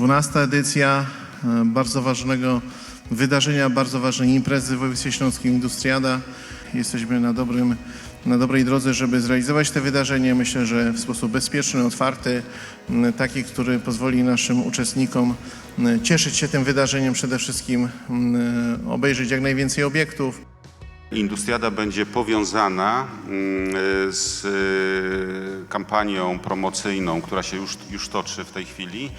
12 edycja e, bardzo ważnego wydarzenia, bardzo ważnej imprezy w województwie śląskim Industriada. Jesteśmy na, dobrym, na dobrej drodze, żeby zrealizować te wydarzenie. Myślę, że w sposób bezpieczny, otwarty, taki, który pozwoli naszym uczestnikom cieszyć się tym wydarzeniem, przede wszystkim obejrzeć jak najwięcej obiektów. Industriada będzie powiązana z y, kampanią promocyjną, która się już, już toczy w tej chwili.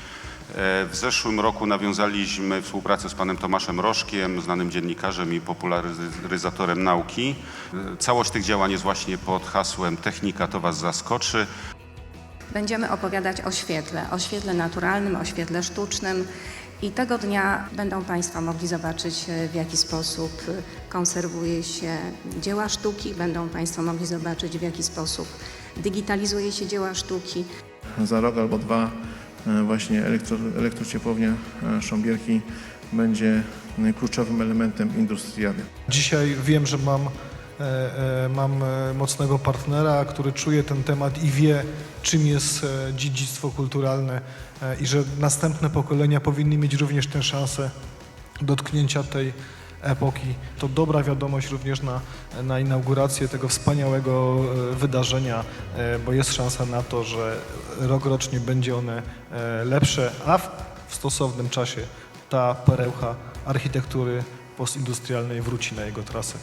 E, W zeszłym roku nawiązaliśmy współpracę z panem Tomaszem Rożkiem, znanym dziennikarzem i popularyzatorem nauki. E, Całość tych działań jest właśnie pod hasłem Technika to Was zaskoczy. Będziemy opowiadać o świetle, o świetle naturalnym, o świetle sztucznym i tego dnia będą Państwo mogli zobaczyć, e, w jaki sposób konserwuje się dzieła sztuki, będą Państwo mogli zobaczyć, w jaki sposób digitalizuje się dzieła sztuki. Za rok albo dwa właśnie elektro, elektrociepłownia e, Szambierki będzie e, kluczowym elementem Industriady. Dzisiaj wiem, że mam, e, e, mam e, mocnego partnera, który czuje ten temat i wie, czym jest e, dziedzictwo kulturalne e, i że następne pokolenia powinny mieć również tę szansę dotknięcia tej epoki. To dobra wiadomość również na, na inaugurację tego wspaniałego e, wydarzenia, e, bo jest szansa na to, że rok rocznie będzie one e, lepsze, a w, w stosownym czasie ta perełka architektury postindustrialnej wróci na jego trasę.